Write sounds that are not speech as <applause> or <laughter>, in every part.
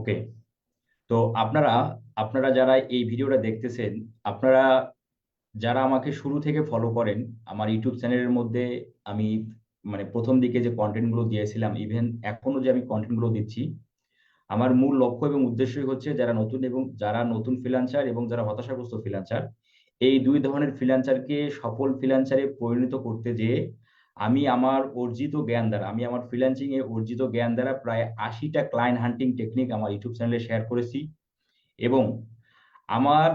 ওকে তো আপনারা আপনারা যারা এই ভিডিওটা দেখতেছেন, আপনারা যারা আমাকে শুরু থেকে ফলো করেন, আমার ইউটিউব চ্যানেলের মধ্যে আমি মানে প্রথম দিকে যে কন্টেন্টগুলো দিয়েছিলাম ইভেন এখনও যে আমি কন্টেন্টগুলো দিচ্ছি, আমার মূল লক্ষ্য এবং উদ্দেশ্যই হচ্ছে যারা নতুন এবং যারা নতুন ফ্রিল্যান্সার এবং যারা হতাশাগ্রস্ত ফ্রিল্যান্সার এই দুই ধরনের ফ্রিল্যান্সারকে সফল ফ্রিল্যান্সারে পরিণত করতে যেয়ে আমি আমার অর্জিত জ্ঞান দ্বারা, আমি আমার ফ্রিল্যান্সিং এ অর্জিত জ্ঞান দ্বারা প্রায় আশিটা ক্লায়েন্ট হান্টিং টেকনিক আমার ইউটিউব চ্যানেলে শেয়ার করেছি এবং আমার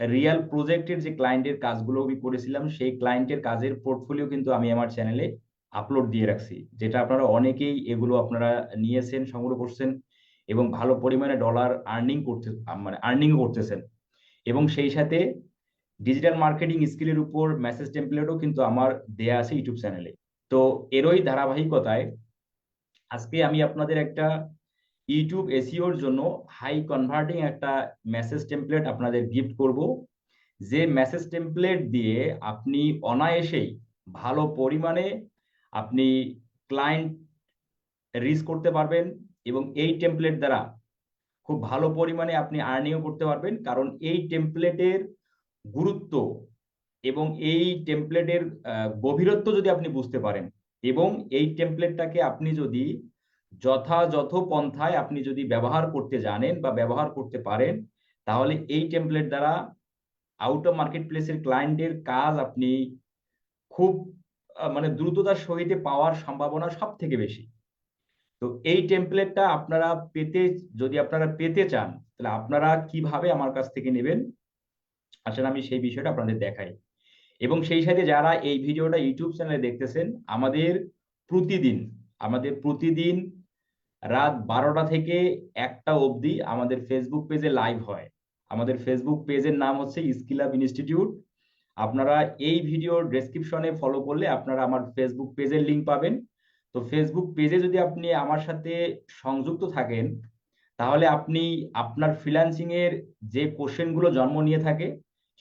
রিয়েল প্রজেক্টের যে ক্লায়েন্টের কাজগুলো আমি করেছিলাম, সেই ক্লায়েন্টের কাজের পোর্টফোলিও কিন্তু আমি আমার চ্যানেলে আপলোড দিয়ে রাখছি, যেটা আপনারা অনেকেই এগুলো আপনারা নিয়েছেন, সংগ্রহ করছেন এবং ভালো পরিমাণে ডলার আর্নিং করতে মানে আর্নিং করতেছেন এবং সেই সাথে ডিজিটাল মার্কেটিং স্কিলের উপর মেসেজ টেমপ্লেটও কিন্তু আমার দেয়া আছে ইউটিউব চ্যানেলে তো এরই ধারাবাহিকতায় আজকে আমি আপনাদের একটা ইউটিউব এসিওর জন্য হাই কনভার্টিং একটা মেসেজ টেমপ্লেট আপনাদের গিফট করব। যে মেসেজ টেমপ্লেট দিয়ে আপনি অনায়াসেই ভালো পরিমাণে আপনি ক্লায়েন্ট রিচ করতে পারবেন এবং এই টেমপ্লেট দ্বারা খুব ভালো পরিমাণে আপনি আর্নিংও করতে পারবেন। কারণ এই টেমপ্লেটের গুরুত্ব এবং এই টেমপ্লেটের গভীরত্ব যদি আপনি বুঝতে পারেন এবং এই টেমপ্লেটটাকে আপনি যদি যথাযথ পন্থায় আপনি যদি ব্যবহার করতে জানেন বা ব্যবহার করতে পারেন, তাহলে এই টেমপ্লেট দ্বারা আউট অফ মার্কেট প্লেসের ক্লায়েন্টের কাজ আপনি খুব মানে দ্রুততার সহিতে পাওয়ার সম্ভাবনা সব থেকে বেশি। তো এই টেমপ্লেটটা আপনারা পেতে, যদি আপনারা পেতে চান, তাহলে আপনারা কীভাবে আমার কাছ থেকে নেবেন? আসলে আমি সেই বিষয়টা আপনাদের দেখাই। এবং সেই সাথে যারা এই ভিডিওটা ইউটিউব চ্যানেলে দেখতেছেন, আমাদের প্রতিদিন আমাদের প্রতিদিন রাত বারোটা থেকে একটা অবধি আমাদের ফেসবুক পেজে লাইভ হয়। আমাদের ফেসবুক পেজের নাম হচ্ছে স্কিল আপ ইনস্টিটিউট আপনারা এই ভিডিওর ডেসক্রিপশনে ফলো করলে আপনারা আমার ফেসবুক পেজের লিঙ্ক পাবেন। তো ফেসবুক পেজে যদি আপনি আমার সাথে সংযুক্ত থাকেন তাহলে আপনি আপনার ফ্রিল্যান্সিং এর যে কোশ্চেনগুলো জন্ম নিয়ে থাকে,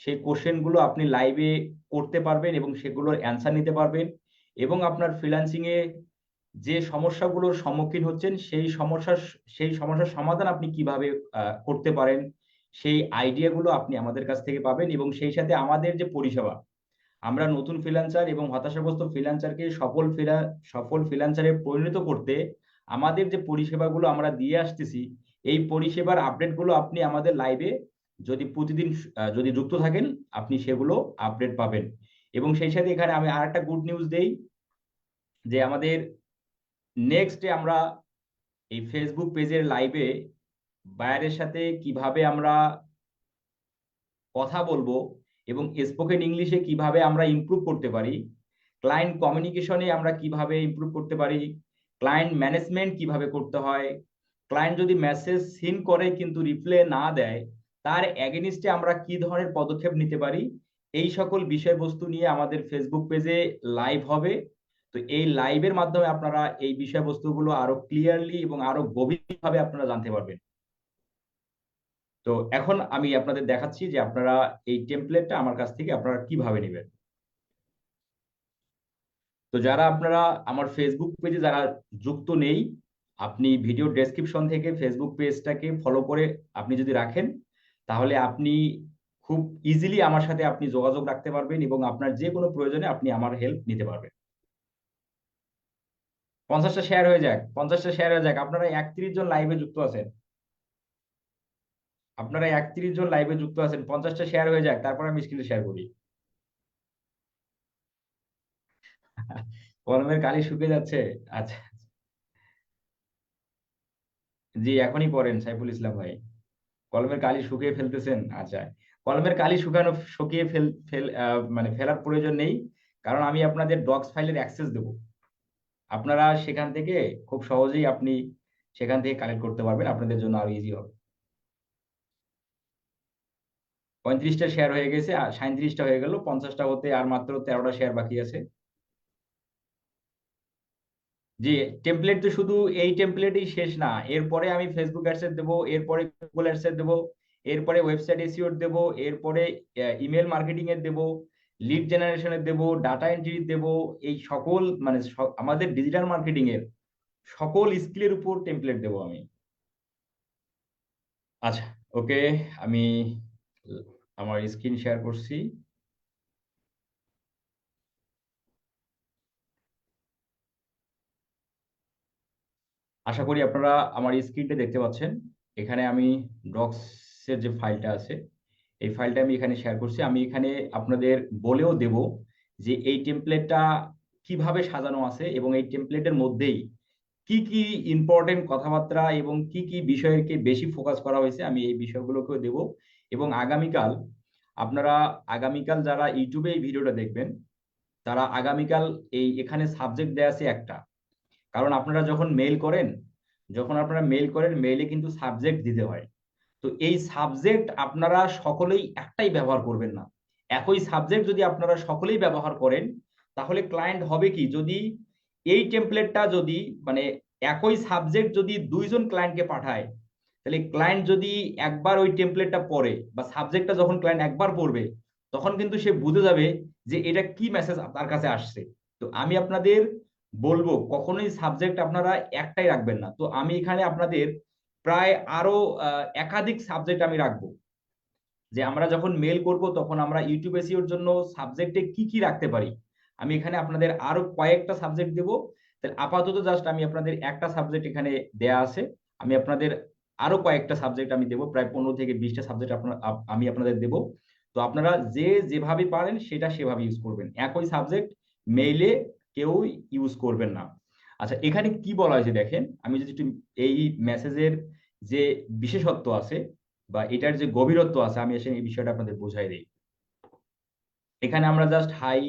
সেই কোশ্চেনগুলো আপনি লাইভে করতে পারবেন এবং সেগুলোর অ্যান্সার নিতে পারবেন এবং আপনার ফ্রিল্যান্সিং এ যে সমস্যাগুলোর সম্মুখীন হচ্ছেন, সেই সমস্যার সেই সমস্যার সমাধান আপনি কীভাবে করতে পারেন, সেই আইডিয়াগুলো আপনি আমাদের কাছ থেকে পাবেন এবং সেই সাথে আমাদের যে পরিষেবা, আমরা নতুন ফ্রিল্যান্সার এবং হতাশাগ্রস্ত ফ্রিল্যান্সারকে সফল ফিলা সফল ফ্রিল্যান্সারে পরিণত করতে আমাদের যে পরিষেবাগুলো আমরা দিয়ে আসতেছি এই পরিষেবার আপডেটগুলো আপনি আমাদের লাইভে যদি প্রতিদিন যদি যুক্ত থাকেন, আপনি সেগুলো আপডেট পাবেন। এবং সেই সাথে এখানে আমি আর একটা গুড নিউজ দেই, যে আমাদের নেক্সটে আমরা এই ফেসবুক পেজের লাইভে বায়ারের সাথে কীভাবে আমরা কথা বলব এবং স্পোকেন ইংলিশে কীভাবে আমরা ইমপ্রুভ করতে পারি ক্লায়েন্ট কমিউনিকেশনে আমরা কীভাবে ইমপ্রুভ করতে পারি ক্লায়েন্ট ম্যানেজমেন্ট কীভাবে করতে হয় ক্লায়েন্ট যদি মেসেজ সিন করে কিন্তু রিপ্লে না দেয়, তার এগেনিস্টে আমরা কি ধরনের পদক্ষেপ নিতে পারি? এই সকল বিষয়বস্তু নিয়ে আমাদের ফেসবুক পেজে লাইভ হবে। তো এই লাইভের মাধ্যমে আপনারা এই বিষয়বস্তুগুলো আরও ক্লিয়ারলি এবং আরও গভীরভাবে আপনারা জানতে পারবেন। তো এখন আমি আপনাদের দেখাচ্ছি যে আপনারা এই টেমপ্লেটটা আমার কাছ থেকে আপনারা কীভাবে নেবেন। তো যারা আপনারা আমার ফেসবুক পেজে যারা যুক্ত নেই আপনি ভিডিও ডেসক্রিপশন থেকে ফেসবুক পেজটাকে ফলো করে আপনি যদি রাখেন, তাহলে আপনি খুব ইজিলি আমার সাথে আপনি যোগাযোগ রাখতে পারবেন এবং আপনার যে কোনো প্রয়োজনে আপনি আমার হেল্প নিতে পারবেন। পঞ্চাশটা শেয়ার হয়ে যাক, পঞ্চাশটা শেয়ার হয়ে যাক। আপনারা একত্রিশ জন লাইভে যুক্ত আছেন। আপনারা একত্রিশ জন লাইভে যুক্ত আছেন, পঞ্চাশটা শেয়ার হয়ে যাক, তারপর আমি স্ক্রিনে শেয়ার করি। <laughs> কলমের কালি শুকে যাচ্ছে। আচ্ছা। জি এখনই পড়েন সাইফুল ইসলাম ভাই। কলমের কালি শুকিয়ে ফেলতেছেন আচ্ছা কলমের কালি শুকানো, শুকিয়ে ফেল ফেল মানে ফেলার প্রয়োজন নেই, কারণ আমি আপনাদের ডক্স ফাইলের অ্যাক্সেস দেব। আপনারা সেখান থেকে খুব সহজেই আপনি সেখান থেকে কালেক্ট করতে পারবেন, আপনাদের জন্য আরও ইজি হবে। পঁয়ত্রিশটা শেয়ার হয়ে গেছে, আর সাঁত্রিশটা হয়ে গেল, পঞ্চাশটা হতে আর মাত্র তেরোটা শেয়ার বাকি আছে। জি টেমপ্লেট তো শুধু এই টেমপ্লেটই শেষ না। এরপরে আমি ফেসবুক অ্যাডসেট দেবো, এরপরে গুগল অ্যাডসেট দেবো, এরপরে ওয়েবসাইট এসিওর দেবো, এরপরে ইমেল মার্কেটিং এর দেবো লিড জেনারেশনের দেবো ডাটা এন্ট্রি দেবো, এই সকল মানে আমাদের ডিজিটাল মার্কেটিং এর সকল স্কিলের উপর টেমপ্লেট দেবো আমি। আচ্ছা ওকে আমি আমার স্ক্রিন শেয়ার করছি। আশা করি আপনারা আমার স্ক্রিনটা দেখতে পাচ্ছেন। এখানে আমি ডক্সের যে ফাইলটা আছে, এই ফাইলটা আমি এখানে শেয়ার করছি। আমি এখানে আপনাদের বলেও দেব যে এই টেমপ্লেটটা কীভাবে সাজানো আছে এবং এই টেমপ্লেটের মধ্যেই কি কি ইম্পর্টেন্ট কথাবার্তা এবং কি কি বিষয়কে বেশি ফোকাস করা হয়েছে আমি এই বিষয়গুলোকেও দেব। এবং আগামীকাল আপনারা, আগামীকাল যারা ইউটিউবে এই ভিডিওটা দেখবেন, তারা আগামীকাল এই এখানে সাবজেক্ট দেয়া আছে একটা। কারণ আপনারা যখন মেল করেন, যখন আপনারা মেল করেন মেইলে কিন্তু সাবজেক্ট দিতে হয়। তো এই সাবজেক্ট আপনারা সকলেই একটাই ব্যবহার করবেন না। একই সাবজেক্ট যদি আপনারা সকলেই ব্যবহার করেন, তাহলে ক্লায়েন্ট হবে কি? যদি এই টেমপ্লেটটা যদি মানে একই সাবজেক্ট যদি দুইজন ক্লায়েন্টকে পাঠায়, তাহলে ক্লায়েন্ট যদি একবার ওই টেমপ্লেটটা পড়ে বা সাবজেক্টটা যখন ক্লায়েন্ট একবার পড়বে, তখন কিন্তু সে বুঝে যাবে যে এটা কি মেসেজ তার কাছে আসছে। তো আমি আপনাদের বলব, কখনোই সাবজেক্ট আপনারা একটাই রাখবেন না। তো আমি এখানে আপনাদের প্রায় আরও একাধিক সাবজেক্ট আমি রাখব। যে আমরা যখন মেল করব, তখন আমরা ইউটিউব এসিওর জন্য সাবজেক্টে কি কি রাখতে পারি? আমি এখানে আপনাদের আরও কয়েকটা সাবজেক্ট দেবো। তাহলে আপাতত জাস্ট আমি আপনাদের একটা সাবজেক্ট এখানে দেয়া আছে। আমি আপনাদের আরও কয়েকটা সাবজেক্ট আমি দেবো। প্রায় পনেরো থেকে বিশটা সাবজেক্ট আপনার আমি আপনাদের দেব। তো আপনারা যে যেভাবে পারেন, সেটা সেভাবে ইউজ করবেন। একই সাবজেক্ট মেইলে কেউ ইউজ করবেন না। আচ্ছা এখানে কি বলা হয়েছে দেখেন, আমি যদি একটু এই মেসেজের যে বিশেষত্ব আছে বা এটার যে গভীরত্ব আছে, আমি এসে এই বিষয়টা আপনাদের বোঝাই দিই। এখানে আমরা জাস্ট হাই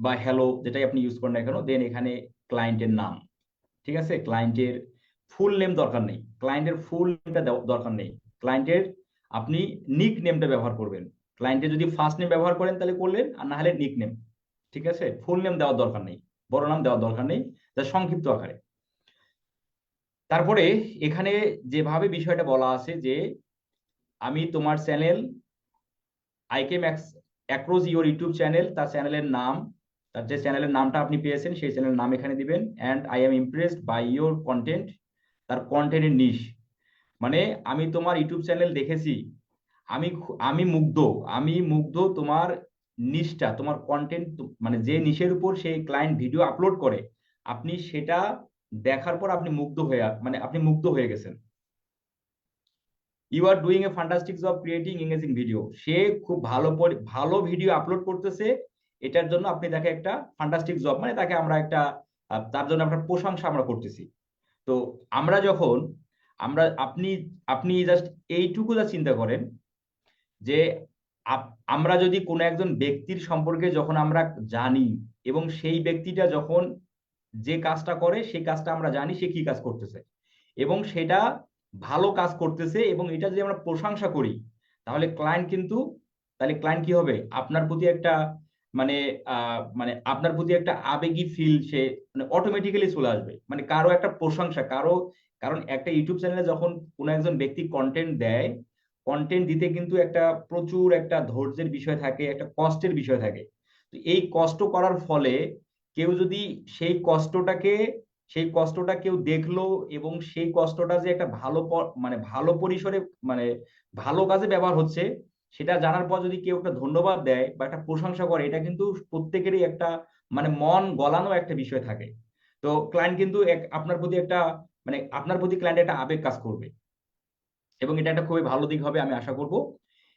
বা হ্যালো যেটাই আপনি ইউজ করেন না কেন দেন এখানে ক্লায়েন্টের নাম। ঠিক আছে? ক্লায়েন্টের ফুল নেম দরকার নেই। ক্লায়েন্টের ফুল নেমটা দরকার নেই। ক্লায়েন্টের আপনি নিক নেমটা ব্যবহার করবেন। ক্লায়েন্টের যদি ফার্স্ট নেম ব্যবহার করেন তাহলে করলেন, আর না হলে নিক নেম ঠিক আছে? ফুল নেম দেওয়ার দরকার নেই, বড় নাম দেওয়ার দরকার নেই, যা সংক্ষিপ্ত আকারে। তারপরে এখানে যেভাবে বিষয়টা বলা আছে যে, আমি তোমার চ্যানেল আইকে ম্যাক্স অ্যাক্রোস ইউর ইউটিউব চ্যানেল তার চ্যানেলের নাম, তার যে চ্যানেলের নামটা আপনি পেয়েছেন, সেই চ্যানেলের নাম এখানে দিবেন and I am impressed by your content তার কন্টেন্টের নিশ মানে আমি তোমার ইউটিউব চ্যানেল দেখেছি, আমি আমি মুগ্ধ আমি মুগ্ধ তোমার নিশটা তোমার কন্টেন্ট মানে যে নিশের উপর সেই ক্লায়েন্ট ভিডিও আপলোড করে, আপনি সেটা দেখার পর আপনি মুগ্ধ হয়ে মানে আপনি মুগ্ধ হয়ে গেছেন। You are doing a fantastic job creating ইংরেজিং video সে খুব ভালো ভালো ভিডিও আপলোড করতেছে, এটার জন্য আপনি তাকে একটা ফান্টাস্টিক জব মানে তাকে আমরা একটা তার জন্য আমরা প্রশংসা আমরা করতেছি। তো আমরা যখন, আমরা, আপনি আপনি জাস্ট এইটুকু যা চিন্তা করেন, যে আমরা যদি কোনো একজন ব্যক্তির সম্পর্কে যখন আমরা জানি এবং সেই ব্যক্তিটা যখন যে কাজটা করে, সেই কাজটা আমরা জানি সে কি কাজ করতেছে। এবং সেটা ভালো কাজ করতেছে এবং এটা যদি আমরা প্রশংসা করি, তাহলে ক্লায়েন্ট কিন্তু, তাহলে ক্লায়েন্ট কি হবে? আপনার প্রতি একটা মানে মানে আপনার প্রতি একটা আবেগী ফিল সে মানে অটোমেটিক্যালি চলে আসবে। মানে কারও একটা প্রশংসা, কারও, কারণ একটা ইউটিউব চ্যানেলে যখন কোনো একজন ব্যক্তি কন্টেন্ট দেয় কন্টেন্ট দিতে কিন্তু একটা প্রচুর একটা ধৈর্যের বিষয় থাকে, একটা কষ্টের বিষয় থাকে। তো এই কষ্ট করার ফলে কেউ যদি সেই কষ্টটাকে, সেই কষ্টটা কেউ দেখল এবং সেই কষ্টটা যে একটা ভালো মানে ভালো পরিসরে মানে ভালো কাজে ব্যবহার হচ্ছে, সেটা জানার পর যদি কেউ একটা ধন্যবাদ দেয় বা একটা প্রশংসা করে, এটা কিন্তু প্রত্যেকেরই একটা মানে মন গলানো একটা বিষয় থাকে। তো ক্লায়েন্ট কিন্তু আপনার প্রতি একটা মানে আপনার প্রতি ক্লায়েন্ট একটা আবেগ কাজ করবে। এবং এটা একটা খুবই ভালো দিক হবে আমি আশা করব।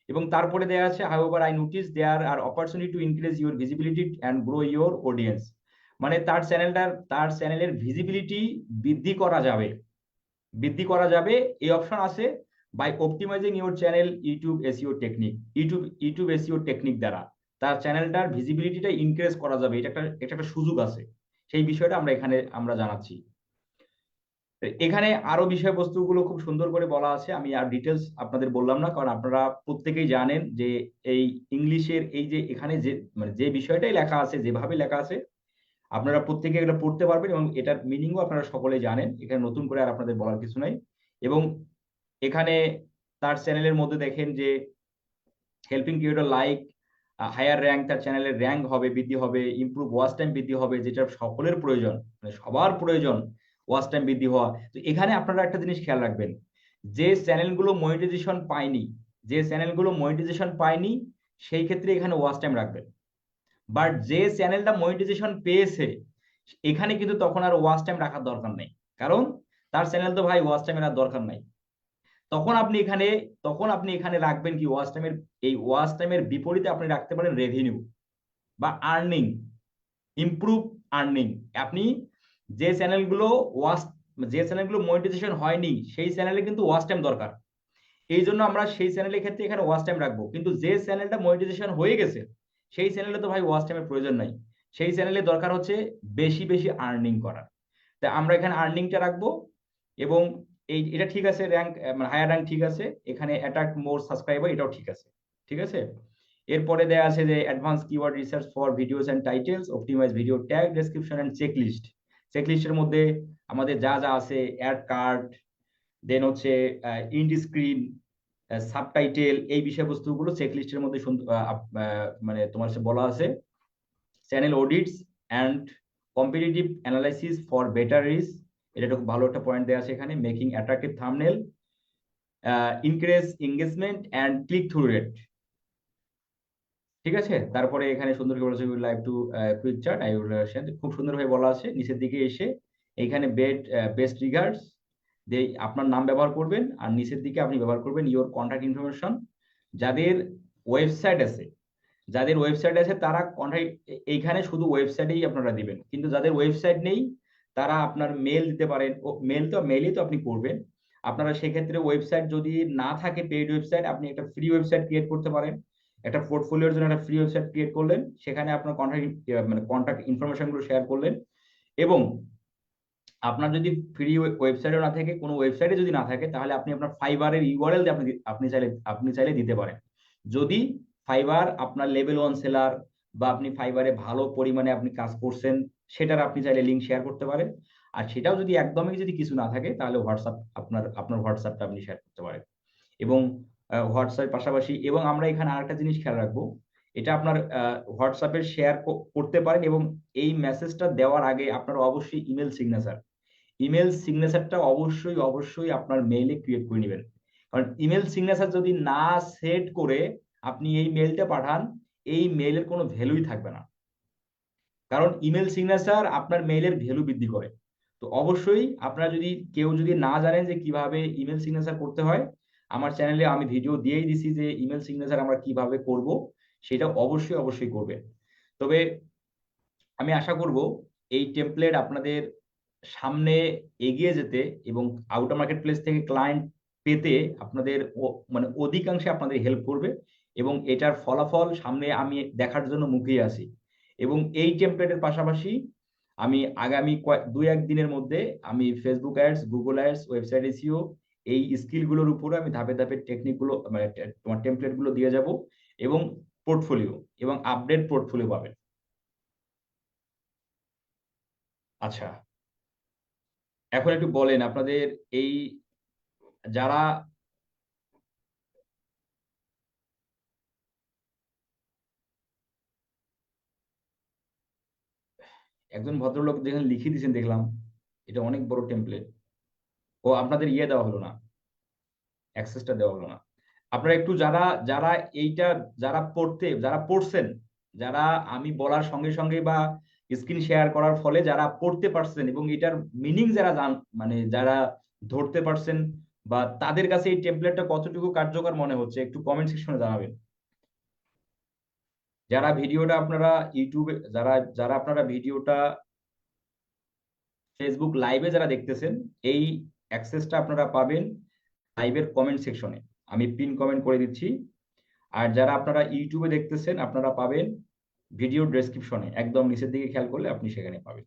এবং তারপরে দেওয়া আছে however I notice there are opportunity to increase your visibility and grow your audience মানে তার চ্যানেলটার তার চ্যানেলের ভিজিবিলিটি বৃদ্ধি করা যাবে। বৃদ্ধি করা যাবে। এই অপশন আছে by optimising your channel YouTube SEO technique YouTube YouTube SEO technique দ্বারা। তার চ্যানেলটার ভিজিবিলিটিটা ইনক্রিজ করা যাবে। এটা একটা এটা একটা সুযোগ আছে। সেই বিষয়টা আমরা এখানে, আমরা জানাচ্ছি। এখানে আরও বিষয়বস্তুগুলো খুব সুন্দর করে বলা আছে। আমি আর ডিটেলস আপনাদের বললাম না, কারণ আপনারা প্রত্যেকেই জানেন যে এই ইংলিশের এই যে এখানে যে মানে যে বিষয়টাই লেখা আছে, যেভাবে লেখা আছে, আপনারা প্রত্যেকে এটা পড়তে পারবেন এবং এটার মিনিংও আপনারা সকলে জানেন। এখানে নতুন করে আর আপনাদের বলার কিছু নাই। এবং এখানে তার চ্যানেলের মধ্যে দেখেন যে helping creator like higher rank তার চ্যানেলের র্যাঙ্ক হবে, বৃদ্ধি হবে ইমপ্রুভ ওয়াচ টাইম বৃদ্ধি হবে, যেটা সকলের প্রয়োজন মানে সবার প্রয়োজন। ওয়াচ টাইম বৃদ্ধি হওয়া। তো এখানে আপনারা একটা জিনিস খেয়াল রাখবেন, যে চ্যানেলগুলো মনিটাইজেশন পায়নি, যে চ্যানেলগুলো মনিটাইজেশন পায়নি, সেই ক্ষেত্রে এখানে ওয়াচ টাইম রাখবেন। বাট যে চ্যানেলটা মনিটাইজেশন পেয়েছে, এখানে কিন্তু তখন আর ওয়াচ টাইম রাখার দরকার নেই। কারণ তার চ্যানেল তো ভাই ওয়াচ টাইমের আর দরকার নাই। তখন আপনি এখানে, তখন আপনি এখানে রাখবেন কি ওয়াচ টাইমের এই ওয়াচ টাইমের বিপরীতে আপনি রাখতে পারেন রেভিনিউ বা আর্নিং ইমপ্রুভ আর্নিং আপনি যে চ্যানেলগুলো ওয়াচ যে চ্যানেলগুলো মনিটাইজেশন হয়নি, সেই চ্যানেলে কিন্তু ওয়াচ টাইম দরকার। এই জন্য আমরা সেই চ্যানেলের ক্ষেত্রে এখানে ওয়াচ টাইম রাখব। কিন্তু যে চ্যানেলটা মনিটাইজেশন হয়ে গেছে, সেই চ্যানেলে তো ভাই ওয়াচ টাইমের প্রয়োজন নাই। সেই চ্যানেলে দরকার হচ্ছে বেশি বেশি আর্নিং করার। তাই আমরা এখানে আর্নিংটা রাখব এবং এই, এটা ঠিক আছে র্যাঙ্ক মানে হায়ার র্যাঙ্ক ঠিক আছে। এখানে অ্যাট্রাক্ট মোর সাবস্ক্রাইবার এটাও ঠিক আছে। ঠিক আছে? এরপরে দেয়া আছে যে advance keyword research for videos and titles optimise video tag description and checklist চেকলিস্টের মধ্যে আমাদের যা যা আছে অ্যাড কার্ড দেন হচ্ছে ইন্ড স্ক্রিন সাবটাইটেল এই বিষয়বস্তুগুলো চেকলিস্টের মধ্যে মানে তোমার সাথে বলা আছে। Channel audits and competitive analysis for better reach এটা খুব ভালো একটা পয়েন্ট দেওয়া আছে এখানে making attractive thumbnail increase engagement and click through rate ঠিক আছে? তারপরে এখানে সুন্দর করে বলেছে live to quick chart I will খুব সুন্দরভাবে বলা আছে, নিচের দিকে এসে এইখানে বেড বেস্ট রিগার্ডস দিয়ে আপনার নাম ব্যবহার করবেন, আর নিচের দিকে আপনি ব্যবহার করবেন ইওর কন্ট্যাক্ট ইনফরমেশন যাদের ওয়েবসাইট আছে, যাদের ওয়েবসাইট আছে তারা কন্ট্যাক্ট এইখানে শুধু ওয়েবসাইটেই আপনারা দিবেন, কিন্তু যাদের ওয়েবসাইট নেই, তারা আপনার মেল দিতে পারেন, ও মেল তো মেলই তো আপনি করবেন। আপনারা সেক্ষেত্রে ওয়েবসাইট যদি না থাকে পেইড ওয়েবসাইট আপনি একটা ফ্রি ওয়েবসাইট ক্রিয়েট করতে পারেন। একটা পোর্টফোলিওর জন্য একটা ফ্রি ওয়েবসাইট ক্রিয়েট করলেন, সেখানে আপনার কন্ট্যাক্ট মানে কন্ট্যাক্ট ইনফরমেশনগুলো শেয়ার করলেন এবং আপনার যদি ফ্রি ওয়েবসাইটও না থাকে, কোনো ওয়েবসাইটে যদি না থাকে, তাহলে আপনি আপনার ফাইবারের ইউআরএল আপনি আপনি চাইলে আপনি চাইলে দিতে পারেন। যদি ফাইবার আপনার লেভেল ওয়ান সেলার বা আপনি ফাইবারে ভালো পরিমাণে আপনি কাজ করছেন, সেটার আপনি চাইলে লিঙ্ক শেয়ার করতে পারেন। আর সেটাও যদি একদমই যদি কিছু না থাকে, তাহলে হোয়াটসঅ্যাপ আপনার আপনার হোয়াটসঅ্যাপটা আপনি শেয়ার করতে পারেন। এবং হোয়াটসঅ্যাপ পাশাপাশি এবং আমরা এখানে আরেকটা জিনিস খেয়াল রাখব। এটা আপনার হোয়াটসঅ্যাপে শেয়ার করতে পারেন এবং এই মেসেজটা দেওয়ার আগে আপনার অবশ্যই ইমেল সিগনেচার ইমেল সিগনেচারটা অবশ্যই অবশ্যই আপনার মেইলে ক্রিয়েট করে নেবেন। কারণ ইমেল সিগনেচার যদি না সেট করে আপনি এই মেলটা পাঠান, এই মেইলের কোনো ভ্যালুই থাকবে না। কারণ ইমেল সিগনেচার আপনার মেইলের ভ্যালু বৃদ্ধি করে। তো অবশ্যই আপনারা যদি, কেউ যদি না জানেন যে কীভাবে ইমেল সিগনেচার করতে হয় আমার চ্যানেলে আমি ভিডিও দিয়েই দিছি যে ইমেল সিগনেচার আমরা কীভাবে করব, সেটা অবশ্যই অবশ্যই করবে তবে আমি আশা করব এই টেমপ্লেট আপনাদের সামনে এগিয়ে যেতে এবং আউটার মার্কেট প্লেস থেকে ক্লায়েন্ট পেতে আপনাদের মানে অধিকাংশে আপনাদের হেল্প করবে এবং এটার ফলাফল সামনে আমি দেখার জন্য মুখিয়ে আছি। এবং এই টেমপ্লেটের পাশাপাশি আমি আগামী দুই, এক দিনের মধ্যে আমি Facebook ads Google ads website SEO এই স্কিলগুলোর উপরে আমি ধাপে ধাপে টেকনিকগুলো মানে তোমার টেমপ্লেটগুলো দিয়ে যাব এবং পোর্টফোলিও এবং আপডেট পোর্টফোলিও পাবেন। আচ্ছা। এখন একটু বলেন আপনাদের এই যারা একজন ভদ্রলোক যেখানে লিখে দিয়েছেন দেখলাম, এটা অনেক বড় টেমপ্লেট ও আপনাদের ইয়ে দেওয়া হলো না। অ্যাক্সেসটা দেওয়া হলো না। আপনারা একটু যারা যারা এইটা, যারা পড়তে, যারা পড়ছেন, যারা আমি বলার সঙ্গে সঙ্গে বা স্ক্রিন শেয়ার করার ফলে যারা পড়তে পারছেন এবং এটার মিনিং যারা জান মানে যারা ধরতে পারছেন বা তাদের কাছে এই টেমপ্লেটটা কতটুকু কার্যকর মনে হচ্ছে, একটু কমেন্ট সেকশনে জানাবেন। যারা ভিডিওটা আপনারা ইউটিউবে, যারা যারা আপনারা ভিডিওটা ফেসবুক লাইভে যারা দেখতেছেন, এই অ্যাক্সেসটা আপনারা পাবেন লাইভের কমেন্ট সেকশনে আমি পিন কমেন্ট করে দিচ্ছি। আর যারা আপনারা ইউটিউবে দেখতেছেন, আপনারা পাবেন ভিডিও ডেসক্রিপশনে একদম নিচের দিকে খেয়াল করলে আপনি সেখানে পাবেন।